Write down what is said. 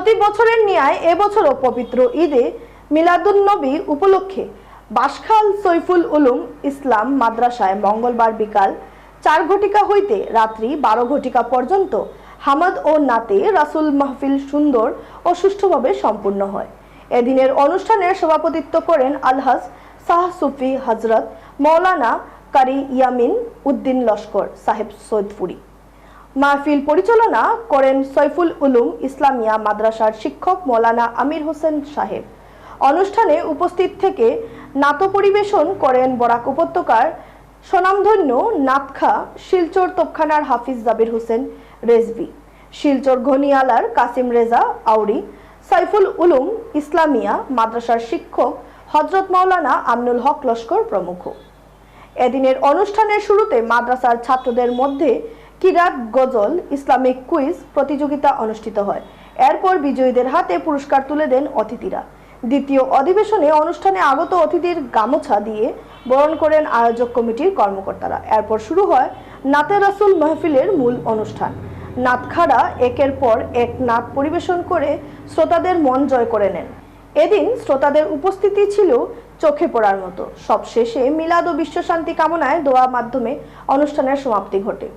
প্রতি বছরের ন্যায় এবছরও পবিত্র ঈদে মিলাদুন্নবী উপলক্ষে বাসখাল সৈফুল উলুম ইসলাম মাদ্রাসায় মঙ্গলবার বিকাল চার ঘটিকা হইতে রাত্রি বারো ঘটিকা পর্যন্ত হামাদ ও নাতে রাসুল মাহফিল সুন্দর ও সুষ্ঠুভাবে সম্পূর্ণ হয়। এদিনের অনুষ্ঠানের সভাপতিত্ব করেন আলহাজ শাহ সুফি হজরত মৌলানা কারি ইয়ামিন উদ্দিন লস্কর সাহেব সৈদপুরি। মাহফিল পরিচালনা করেন সৈফুল উলুম ইসলামিয়া মাদ্রাসার শিক্ষক মৌলানা আমির হোসেন সাহেব। অনুষ্ঠানে উপস্থিত থেকে নাত পরিবেশন করেন বরাক উপত্যকার স্বনামধন্য নাতখা শিলচর তোপখানার হাফিজ জাবির হোসেন রেজভি, শিলচর ঘনিয়ালার কাসিম রেজা আউরি সাইফুল উলুম ইসলামিয়া মাদ্রাসার শিক্ষক হজরত মাওলানা আমনুল হক লস্কর প্রমুখ। এদিনের অনুষ্ঠানের শুরুতে মাদ্রাসার ছাত্রদের মধ্যে কিরাত গজল ইসলামিক কুইজ প্রতিযোগিতা অনুষ্ঠিত হয়। এরপর বিজয়ীদের হাতে পুরস্কার তুলে দেন অতিথিরা। দ্বিতীয় অধিবেশনে অনুষ্ঠানে আগত অতিথির গামোছা দিয়ে বরণ করেন আয়োজক কমিটির কর্মকর্তারা। এরপর শুরু হয় নাতে রাসুল মাহফিলের মূল অনুষ্ঠান। নাতখাড়া একের পর এক নাত পরিবেশন করে শ্রোতাদের মন জয় করে নেন। এদিন শ্রোতাদের উপস্থিতি ছিল চোখে পড়ার মতো। সবশেষে মিলাদ ও বিশ্বশান্তি কামনায় দোয়া মাধ্যমে অনুষ্ঠানের সমাপ্তি ঘটে।